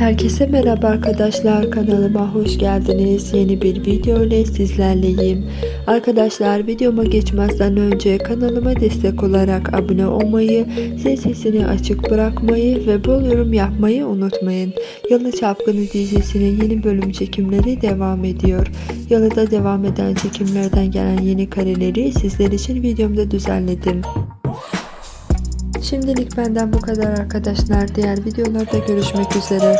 Herkese merhaba arkadaşlar kanalıma hoş geldiniz. Yeni bir video ile sizlerleyim. Arkadaşlar videoma geçmezden önce kanalıma destek olarak abone olmayı, zil sesini açık bırakmayı ve bol yorum yapmayı unutmayın. Yalı Çapkını dizisinin yeni bölüm çekimleri devam ediyor. Yalıda devam eden çekimlerden gelen yeni kareleri sizler için videomda düzenledim. Şimdilik benden bu kadar arkadaşlar. Diğer videolarda görüşmek üzere.